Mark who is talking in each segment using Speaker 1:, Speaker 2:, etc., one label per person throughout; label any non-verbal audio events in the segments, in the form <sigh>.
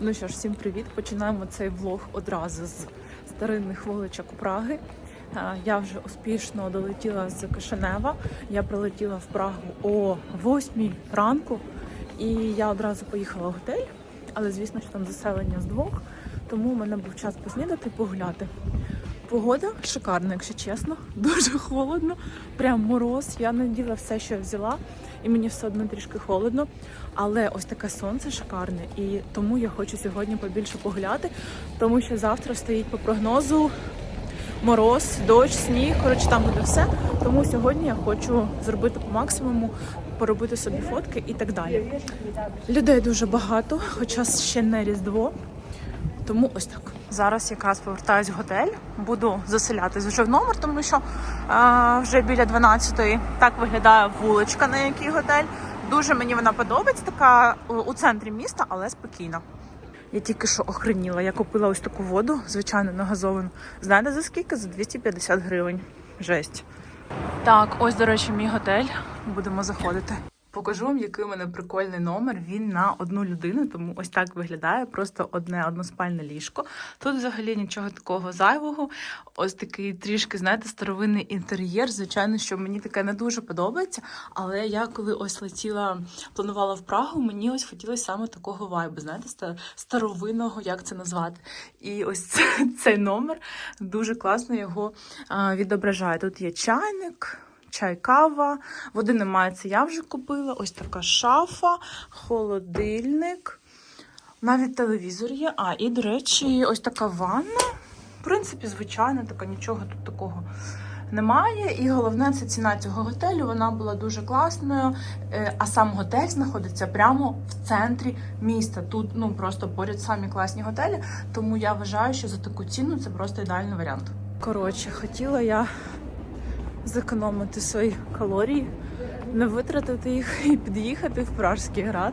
Speaker 1: Ну що ж, всім привіт! Починаємо цей влог одразу з старинних вуличок Праги. Я вже успішно долетіла з Кишинева. Я прилетіла в Прагу о 8 ранку, і я одразу поїхала в готель. Але звісно, що там заселення з двох, тому у мене був час поснідати, погуляти. Погода шикарна, якщо чесно, дуже холодно, прям мороз. Я наділа все, що я взяла, і мені все одно трішки холодно. Але ось таке сонце шикарне, і тому я хочу сьогодні побільше погуляти, тому що завтра стоїть по прогнозу мороз, дощ, сніг. Коротше, там буде все. Тому сьогодні я хочу зробити по максимуму, поробити собі фотки і так далі. Людей дуже багато, хоча ще не різдво. Тому ось так. Зараз якраз повертаюсь в готель, буду заселятись вже в номер, тому що е, вже біля 12-ї так виглядає вуличка, на якій готель. Дуже мені вона подобається, така е, у центрі міста, але спокійна. Я тільки що охреніла. Я купила ось таку воду, звичайно, на газовану. Знаєте за скільки? За 250 гривень. Жесть. Так, ось, до речі, мій готель. Будемо заходити. Покажу вам, який у мене прикольний номер. Він на одну людину, тому ось так виглядає. Просто одне односпальне ліжко. Тут взагалі нічого такого зайвого. Ось такий трішки, знаєте, старовинний інтер'єр. Звичайно, що мені таке не дуже подобається. Але я коли ось летіла, планувала в Прагу, мені ось хотілося саме такого вайбу, знаєте, старовинного, як це назвати. І ось <laughs> цей номер дуже класно його відображає. Тут є чайник. Чай, кава, води немає, це я вже купила. Ось така шафа, холодильник, навіть телевізор є. А, і, до речі, ось така ванна. В принципі, звичайна, така нічого тут такого немає. І головне, це ціна цього готелю. Вона була дуже класною. Е, А сам готель знаходиться прямо в центрі міста. Тут ну просто поряд самі класні готелі. Тому я вважаю, що за таку ціну це просто ідеальний варіант. Коротше, хотіла я зекономити свої калорії, не витратити їх і під'їхати в Пражський град,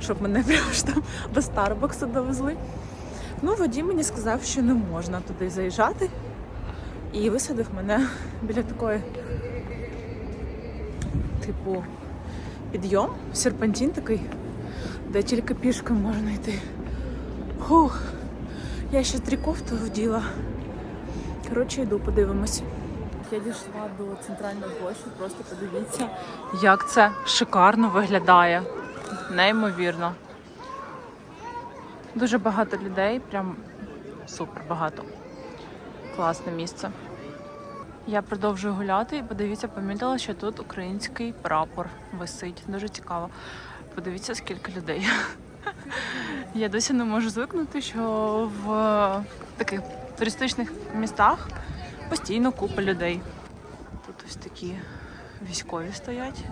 Speaker 1: щоб мене <laughs> прямо ж там до Старбаксу довезли. Ну, водій мені сказав, що не можна туди заїжджати. І висадив мене біля такої, типу, підйом, серпантин такий, де тільки пішки можна йти. Хух, я ще три кофти вділа. Коротше, йду, подивимось. Я дійшла до центральної площі, просто подивіться, як це шикарно виглядає. Неймовірно. Дуже багато людей, прям супер багато. Класне місце. Я продовжую гуляти і подивіться, помітила, що тут український прапор висить. Дуже цікаво. Подивіться, скільки людей. <laughs> Я досі не можу звикнути, що в таких туристичних містах постійно купа людей. Тут ось такі військові стоять.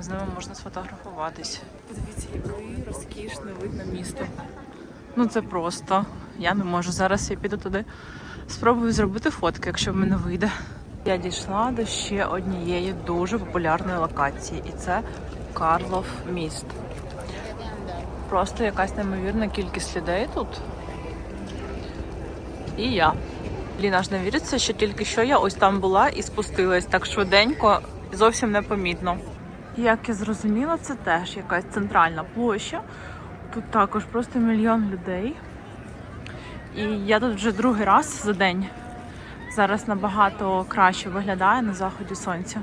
Speaker 1: З ними можна сфотографуватись. Подивіться, який розкішний вид на місто. Ну це просто. Я не можу. Зараз я піду туди. Спробую зробити фотки, якщо в мене вийде. Я дійшла до ще однієї дуже популярної локації, і це Карлов міст. Просто якась неймовірна кількість людей тут. І я. Блін, аж не віриться, що тільки що я ось там була і спустилась так швиденько, зовсім непомітно. Як я зрозуміла, це теж якась центральна площа. Тут також просто мільйон людей. І я тут вже другий раз за день. Зараз набагато краще виглядає на заході сонця.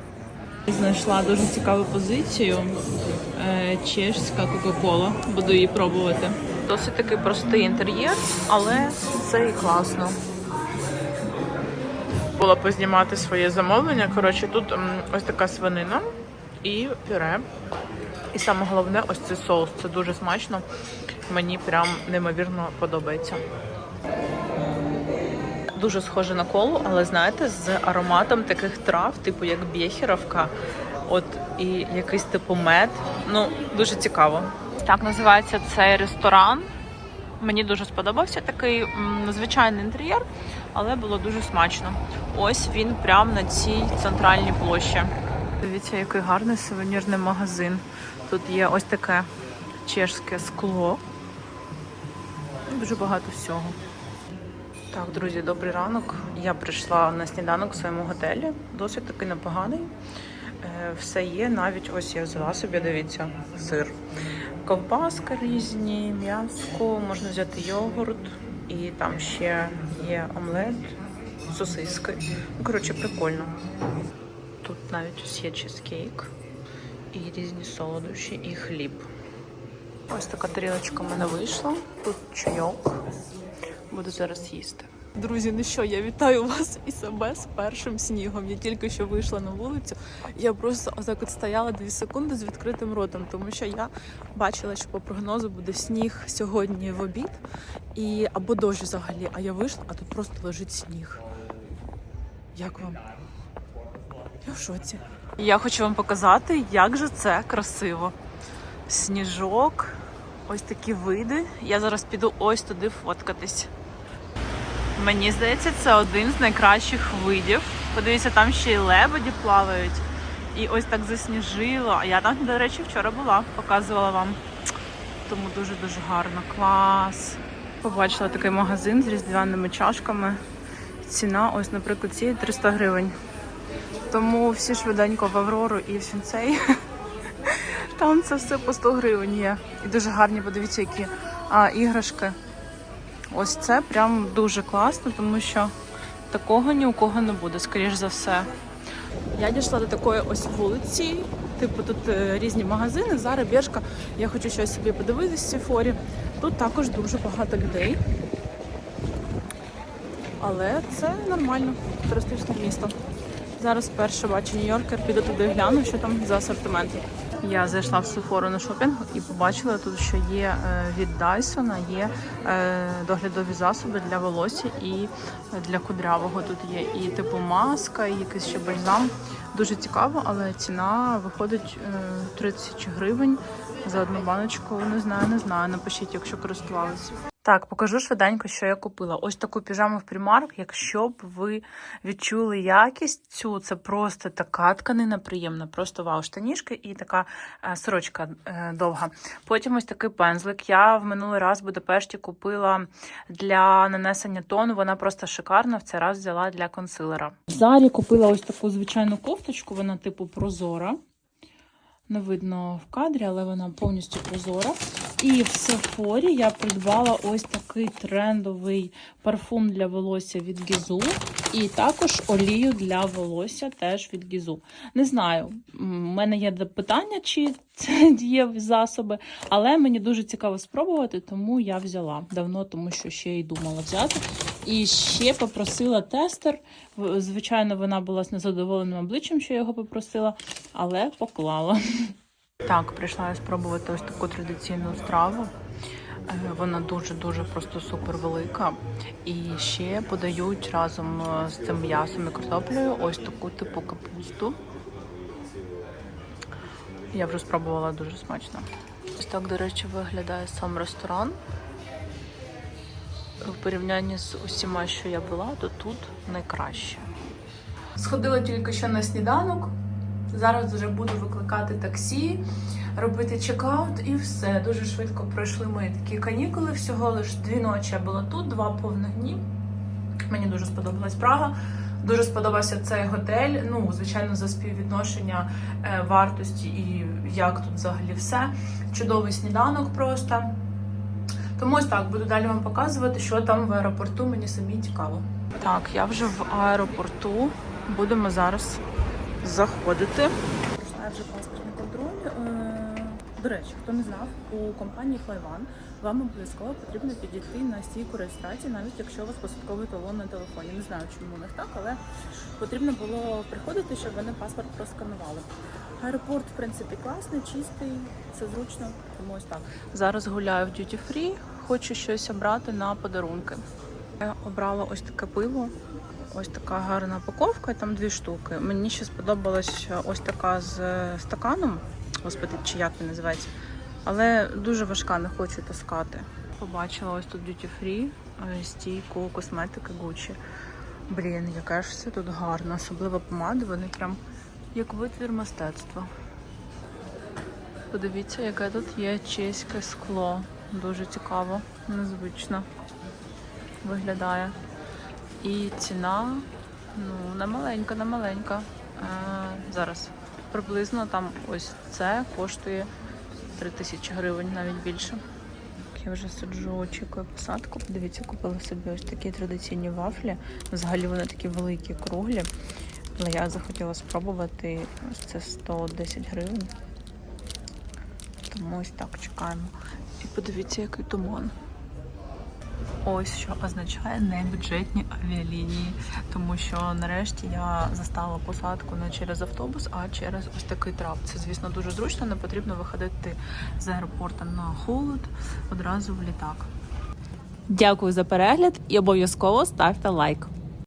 Speaker 1: Знайшла дуже цікаву позицію. Е, Чешська Кока-Кола. Буду її пробувати. Досить такий простий інтер'єр, але це і класно. Було познімати своє замовлення. Коротше, тут ось така свинина і пюре. І саме головне, ось цей соус. Це дуже смачно. Мені прям неймовірно подобається. Дуже схоже на колу, але знаєте, з ароматом таких трав, типу як бєхеровка, от і якийсь типу мед. Ну, дуже цікаво. Так називається цей ресторан. Мені дуже сподобався такий звичайний інтер'єр, але було дуже смачно. Ось він прямо на цій центральній площі. Дивіться, який гарний сувенірний магазин. Тут є ось таке чешське скло. Дуже багато всього. Так, друзі, добрий ранок. Я прийшла на сніданок в своєму готелі. Досить таки непоганий. Е, Все є, навіть ось я взяла собі, дивіться, сир. ковбаска різні, м'яско, можна взяти йогурт, і там ще є омлет, сосиски. Коротше, прикольно. Тут навіть ось є чизкейк, і різні солодощі, і хліб. Ось така тарілочка в мене вийшла. Тут чайок. Буду зараз їсти. Друзі, ну що, я вітаю вас і себе з першим снігом. Я тільки що вийшла на вулицю. Я просто отак от стояла 2 секунди з відкритим ротом, тому що я бачила, що по прогнозу буде сніг сьогодні в обід і або дощ взагалі. А я вийшла, а тут просто лежить сніг. Як вам? Я в шоці. Я хочу вам показати, як же це красиво. Сніжок, ось такі види. Я зараз піду ось туди фоткатись. Мені здається, це один з найкращих видів. Подивіться, там ще й лебеді плавають. І ось так засніжило. А я там, до речі, вчора була, показувала вам. Тому дуже-дуже гарно. Клас. Побачила такий магазин з різдвяними чашками. Ціна, ось, наприклад, цієї 300 гривень. Тому всі швиденько в Аврору і в Сінцей. Там це все по 100 гривень є. І дуже гарні, подивіться, які а, іграшки. Ось це прям дуже класно, тому що такого ні у кого не буде, скоріш за все. Я дійшла до такої ось вулиці. Типу тут е, різні магазини, Зара, Бершка. Я хочу щось собі подивитися в цій форі. Тут також дуже багато людей. Але це нормально, туристичне місто. Зараз перше бачу Нью-Йоркер, піду туди гляну, що там за асортимент. Я зайшла в Sephora на шопінг і побачила тут, що є е, від Dyson, є е, доглядові засоби для волосся і для кудрявого. Тут є і типу маска, і якийсь ще бальзам. Дуже цікаво, але ціна виходить е, 30 гривень за одну баночку. Не знаю, не знаю. Напишіть, якщо користувалися. Так, покажу швиденько, що я купила. Ось таку піжаму в Primark. Якщо б ви відчули якість цю, це просто така тканина приємна, просто вау, штанішки і така е, сорочка е, довга. Потім ось такий пензлик. Я в минулий раз в Будапешті купила для нанесення тону. Вона просто шикарна. В цей раз взяла для консилера. В Зарі купила ось таку звичайну кофточку, вона типу прозора. Не видно в кадрі, але вона повністю прозора. І в Сефорі я придбала ось такий трендовий парфум для волосся від Гізу. І також олію для волосся теж від Гізу. Не знаю, у мене є питання, чи це <laughs> дієві засоби, але мені дуже цікаво спробувати, тому я взяла давно, тому що ще й думала взяти. І ще попросила тестер. Звичайно, вона була з незадоволеним обличчям, що я його попросила, але поклала. <laughs> Так, прийшла я спробувати ось таку традиційну страву. Е, Вона дуже-дуже просто супер велика. І ще подають разом е, з цим м'ясом і картоплею ось таку типу капусту. Я вже спробувала дуже смачно. Ось так, до речі, виглядає сам ресторан. В порівнянні з усіма, що я була, то тут найкраще. Сходила тільки що на сніданок. Зараз вже буду викликати таксі, робити чекаут і все. Дуже швидко пройшли мої такі канікули. Всього лише дві ночі я була тут, два повних дні. Мені дуже сподобалась Прага. Дуже сподобався цей готель. Ну, звичайно, за співвідношення е, вартості і як тут взагалі все. Чудовий сніданок просто. Тому ось так буду далі вам показувати, що там в аеропорту. Мені самі цікаво. Так, я вже в аеропорту. Будемо зараз заходити. Пройшла вже паспортний контроль. До речі, хто не знав, у компанії Flyone вам обов'язково потрібно підійти на стійку реєстрації, навіть якщо у вас посадковий талон на телефоні. Не знаю, чому у них так, але потрібно було приходити, щоб вони паспорт просканували. Аеропорт, в принципі, класний, чистий, все зручно, тому ось так. Зараз гуляю в Duty Free, хочу щось обрати на подарунки. Я обрала ось таке пиво. Ось така гарна упаковка, там дві штуки. Мені ще сподобалась ось така з стаканом. Господи, чи як він називається. Але дуже важка, не хочу таскати. Побачила ось тут Duty Free е, стійку косметики Gucci. Блін, яке ж все тут гарно, особливо помади, вони прям як витвір мистецтва. Подивіться, яке тут є чеське скло. Дуже цікаво, незвично виглядає. І ціна ну, не маленька, не маленька. Е, зараз приблизно там ось це коштує 3 тисячі гривень, навіть більше. Я вже сиджу, очікую посадку. Подивіться, купила собі ось такі традиційні вафлі. Взагалі вони такі великі, круглі. Але я захотіла спробувати. Ось це 110 гривень. Тому ось так чекаємо. І подивіться, який туман. Ось що означає небюджетні авіалінії, тому що нарешті я застала посадку не через автобус, а через ось такий трап. Це, звісно, дуже зручно, не потрібно виходити з аеропорту на холод одразу в літак.
Speaker 2: Дякую за перегляд і обов'язково ставте лайк.